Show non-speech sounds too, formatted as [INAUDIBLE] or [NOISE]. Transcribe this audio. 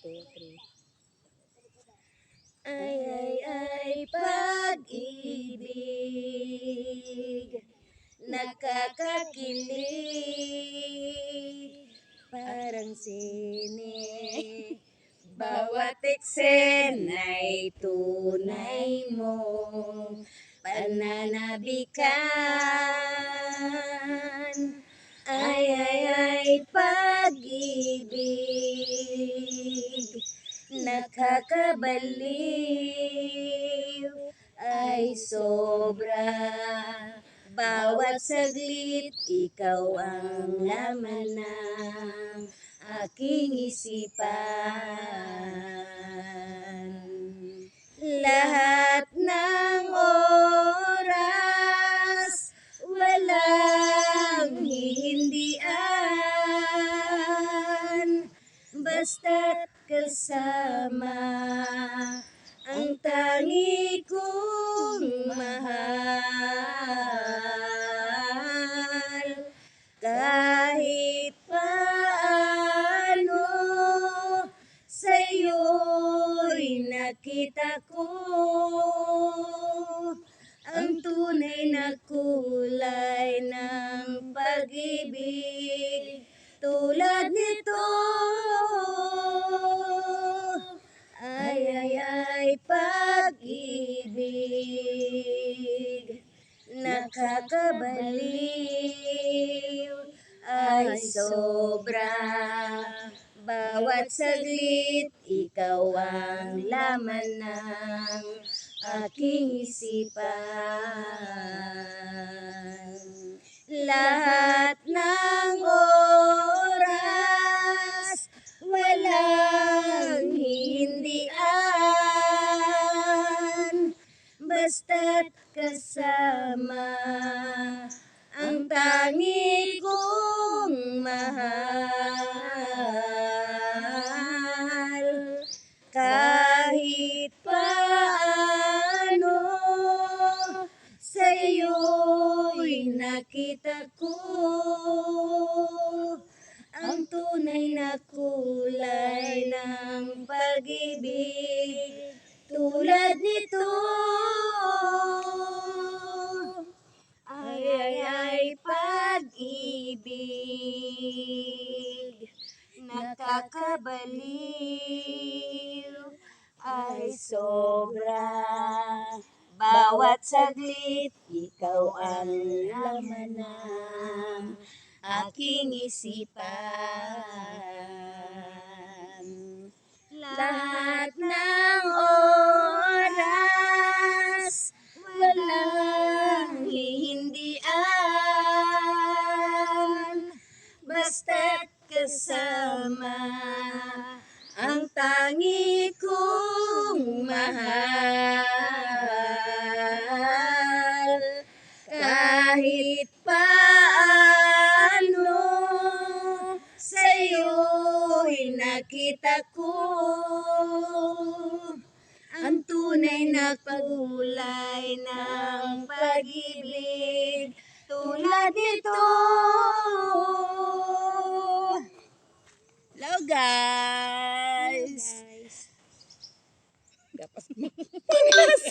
two, three. Ay, ay, ay, pag-ibig Nakakakilig Parang sine Bawat eksena'y tunay mong pananabikan Ay, ay, ay, pag-ibig Nakakabaliw Ay sobra. Bawat saglit Ikaw ang laman ng aking isipan. Lahat Basta't kasama Ang tangi kong mahal. Kahit paano Sa'yo'y nakita ko. Ang tunay na kulay ng pag-ibig Tulad nito ay, pag-ibig Nakakabaliw Ay sobra. Bawat saglit Ikaw ang laman ng aking isipan Ang tangi kong mahal. Kahit paano Sa'yo'y nakita ko. Ang tunay na kulay ng pag-ibig Tulad nito Nakakabaliw Ay sobra. Bawat saglit Ikaw ang laman ng aking isipan. Lahat kasama Ang tangi kong mahal Kahit paano Sa'yo'y nakita ko ang tunay na kulay ng pag-ibig tulad nito. Hello guys! [LAUGHS]